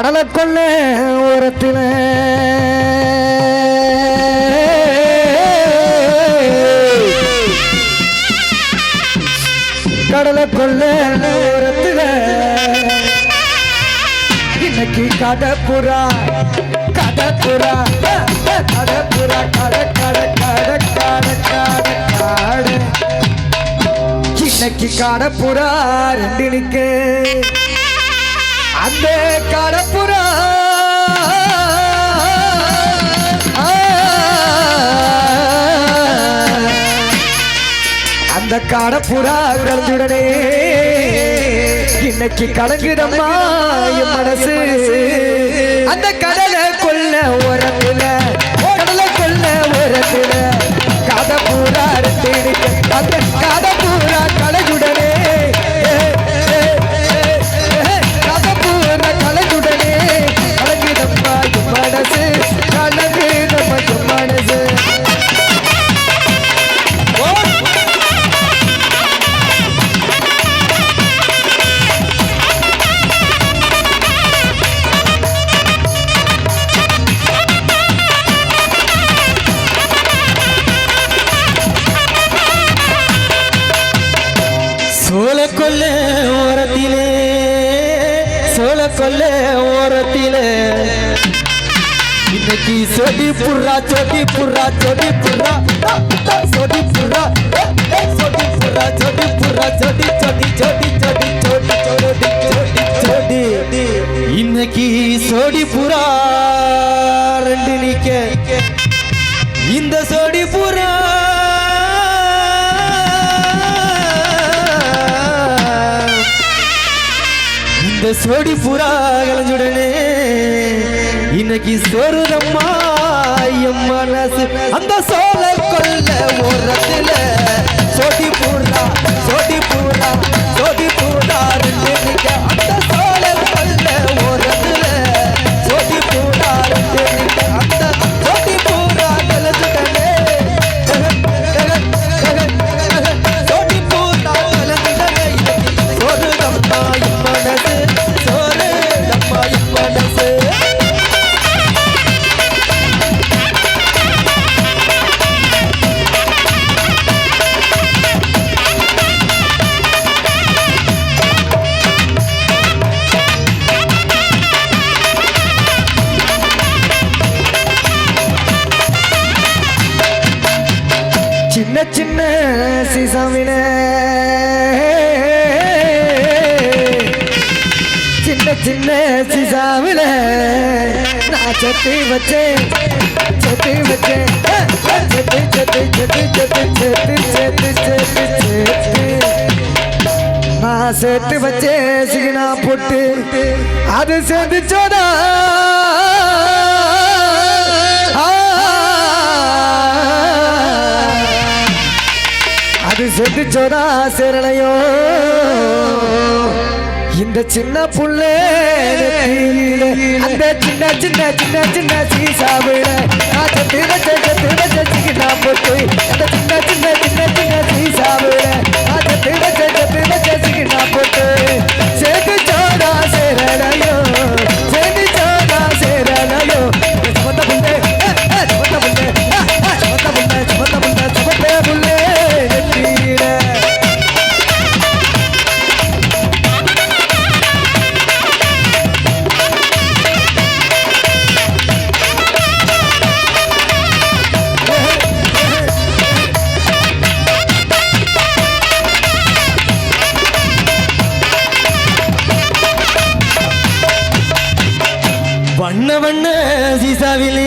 கடலை கொள்ள ஓரத்தில் கடலை கொள்ள ஓரத்தில் இன்னைக்கு கடப்புறா கடப்புறா கடப்புறா கட கட கட கட கட காடு. இன்னைக்கு கடப்புறா ரெண்டு நிற்க அந்த கடப்புறா அந்த கடப்புறா கலந்துடனே இன்னைக்கு கலங்குதம்மா என் மனசு. அந்த கடலை கொல்ல ஒரு கொல்ல ஓரத்திலே சோழ கொல்ல ஓரத்திலே. இன்னைக்கு சொடி புறா சொடி புறா சொடி புறா. சொடி புறா சொடி புறா சொடி புறா சொடி சொடி சொடி சொடி சொடி சொடி சொடி சொடி. இன்னைக்கு சொடி புறா ரெண்டு நிக்க. இந்த சொடி புறா இந்த சோடி புறா கலைஞ்சுடனே. இன்னைக்கு சோறுதம்மா மனசு. அந்த சோலை கொல்ல ஓரத்தில் சோடி புறா சின்ன சின்ன சிசாமின. சின்ன சின்ன சிசாமில நான் சத்தி வச்சேன் சத்தி வச்சேன். சத்தி சத்தி சத்தி சத்தி சத்தி சத்தி சத்தி சத்தி நான் சேர்த்து வச்சேன் சிகினா போட்டு. அது சேர்ந்துச்சோடா அது செத்துச்சோடா சேரலையோ இந்த சின்ன புள்ள அந்த சின்ன சின்ன சின்ன சின்ன சீசாவில நான் சத்து வச்ச சத்து வச்ச சிக்கினா போட்டு அந்த சின்ன சின்ன வண்ண வண்ண சீசாவிலே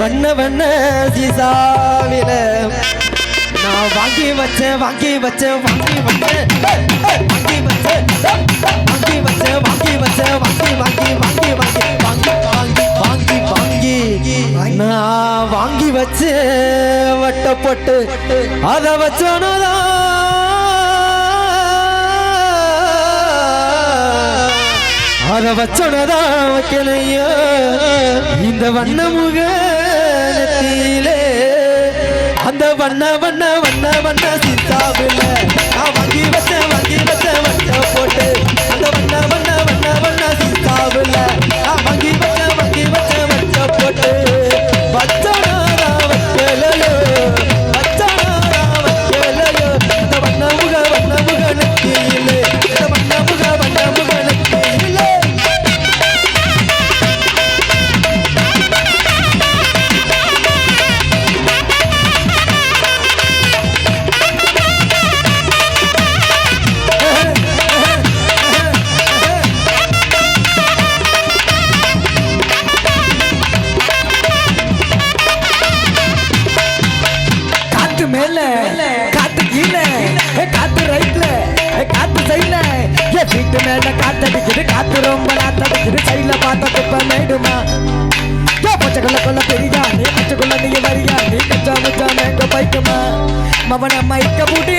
வண்ண வண்ண சீசாவில. நான் வாங்கி வச்சேன் வாங்கி வச்சேன் வாங்கி வச்சேன். வாங்கி வச்சேன் வாங்கி வச்சேன் வாங்கி வச்சேன் வாங்கி வாங்கி வாங்கி வாங்கி வாங்கி வாங்கி வாங்கி வாங்கி. நான் வாங்கி வச்சேன் வட்டப்பட்டு. அதை வச்சானதான் அத வச்சோனதான் வைக்கலையோ இந்த வண்ண முகத்திலே அந்த வண்ண வண்ண வண்ண வண்ண சித்தா மவன மைக்க முடி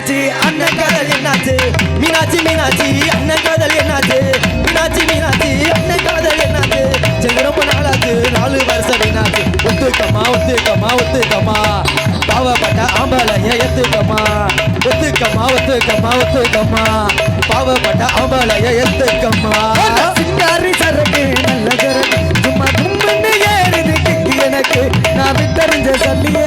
மீனாட்சி அண்ணன் காதல் என்னாச்சு மீனாட்சி மீனாட்சி அண்ணன் காதல் என்னாச்சு மீனாட்சி மீனாட்சி அண்ணன் காதல் என்னாச்சு சரி ரொம்ப நாளாச்சு நாலு வருஷம் வீணாச்சு ஒத்துக்கம்மா ஒத்துக்கம்மா ஒத்துக்கம்மா பாவப்பட்ட ஆம்பளைய எத்துக்கம்மா ஒத்துக்கம்மா ஒத்துக்கம்மா ஒத்துக்கம்மா பாவப்பட்ட ஆம்பளைய எத்துக்கம்மா சிங்காரி சரக்கு நல்ல சரக்கு சும்மா கும்பிட்டு ஏறுது கிட்டி எனக்கு நான் விட்டறிஞ்ச சொல்லியே